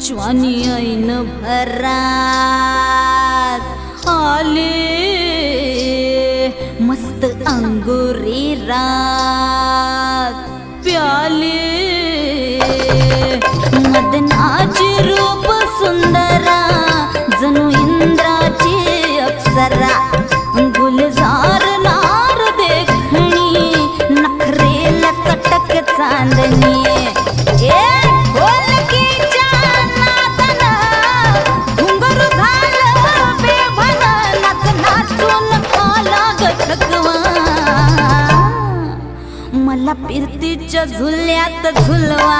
ज्वानी ऐन भरात आले मस्त अंगुरी रात प्याले. मदनाचे रूप सुंदरा जणू इंद्राचे अप्सरा. मला पिरतीच्या झुल्यात झुलवा.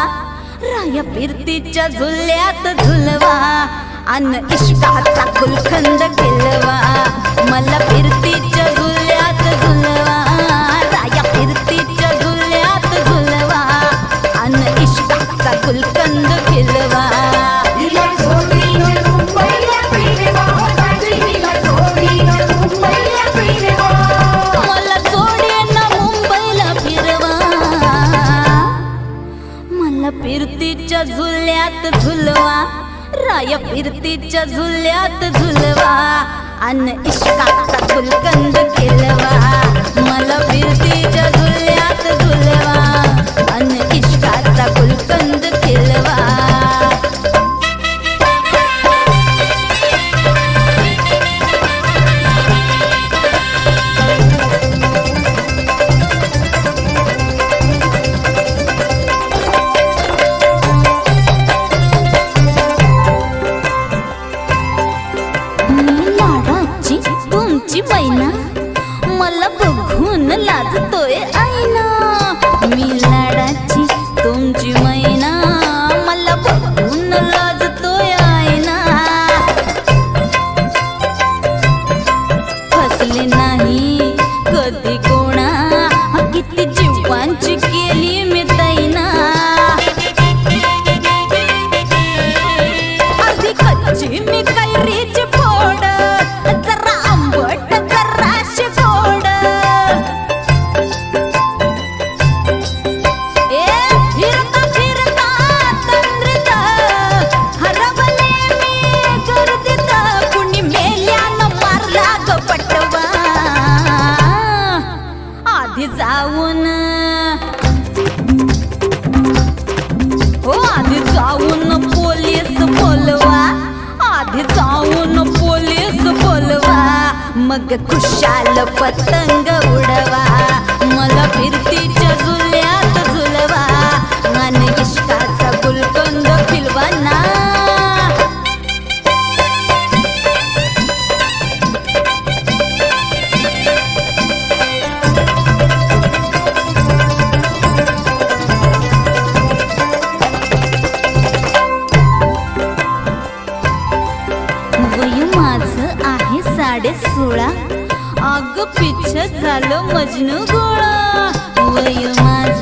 राया पिरतीच्या झुल्यात झुलवा. अन इश्काचा फुलखंड केलवा झुल्यात झुलवा. राय फिरतीच्या झुल्यात झुलवा. अन इश्काचा झुलकन मला बघून लाजतोय आईना. मी लाडाची खुशाल पतंग साडे सोळा. अग पिच्छ झालं मजनू गोळा. वय माझ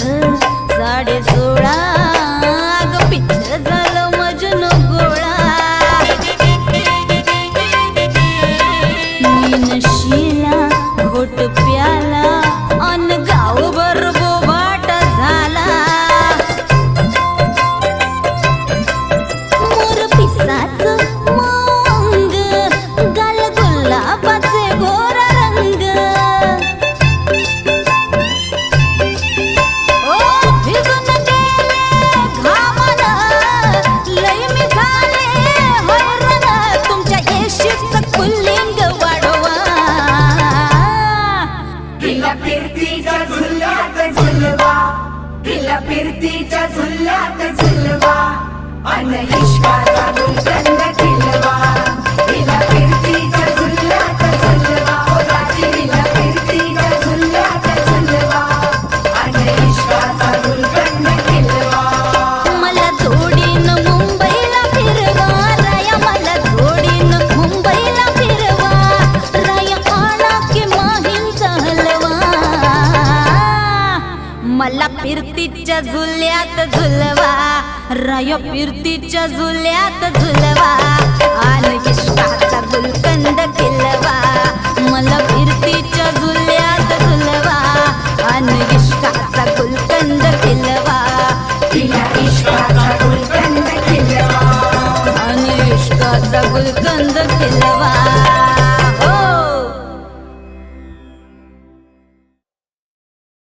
फिरतीच्या झुल्यात झुलवा तिला फिरतीच्या झुल्यात झुलवा अन इश्काचा दुर्गंध मला फिरतीच्या झुल्यात झुलवा. रायो फिरतीच्या झुल्यात झुलवा. आणि